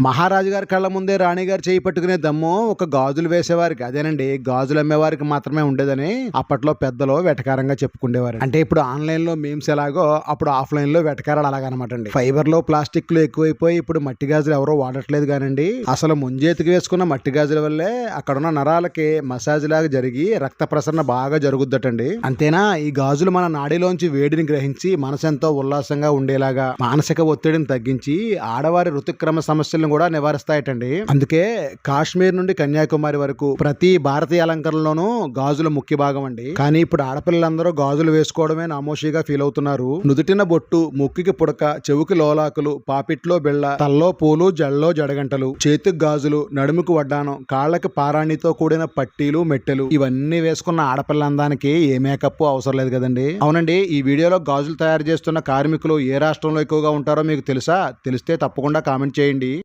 మహారాజు గారి కళ్ళ ముందే రాణిగారు చేయి పట్టుకునే దమ్ము ఒక గాజులు వేసేవారికి. అదేనండి గాజులు అమ్మేవారికి మాత్రమే ఉండేదని అప్పట్లో పెద్దలు వెటకారంగా చెప్పుకునేవారు అంటే ఇప్పుడు ఆన్లైన్లో మేమ్స్ ఎలాగో అప్పుడు ఆఫ్లైన్లో వెటకారాలు అలాగనమాట అండి. ఫైబర్లో ప్లాస్టిక్లో ఎక్కువైపోయి ఇప్పుడు మట్టి గాజులు ఎవరో వాడట్లేదు కానండి. అసలు ముంజేతికి వేసుకున్న మట్టి గాజుల వల్లే అక్కడ ఉన్న నరాలకి మసాజ్ లాగా జరిగి రక్త ప్రసరణ బాగా జరుగుద్దటండి. అంతేనా? ఈ గాజులు మన నాడిలోంచి వేడిని గ్రహించి మనసెంతో ఉల్లాసంగా ఉండేలాగా మానసిక ఒత్తిడిని తగ్గించి ఆడవారి ఋతుక్రమ సమస్యలు సమస్యలను కూడా నివారిస్తాయటండి. అందుకే కాశ్మీర్ నుండి కన్యాకుమారి వరకు ప్రతి భారతీయ అలంకరణలోనూ గాజుల ముఖ్య భాగం అండి. కానీ ఇప్పుడు ఆడపిల్లలందరూ గాజులు వేసుకోవడమే నామోషిగా ఫీల్ అవుతున్నారు. నుదుటిన బొట్టు ముక్కికి పుడక చెవుకి లోలాకులు పాపిట్లో బిళ్ళ తల్లో పూలు జల్లో జడగంటలు చేతికి గాజులు నడుముకు వడ్డానం కాళ్ళకి పారాణితో కూడిన పట్టీలు మెట్టెలు ఇవన్నీ వేసుకున్న ఆడపిల్లందానికి ఏ మేకప్ అవసరం లేదు కదండి. అవునండి ఈ వీడియోలో గాజులు తయారు చేస్తున్న కార్మికులు ఏ రాష్ట్రంలో ఎక్కువగా ఉంటారో మీకు తెలుసా? తెలిస్తే తప్పకుండా కామెంట్ చేయండి.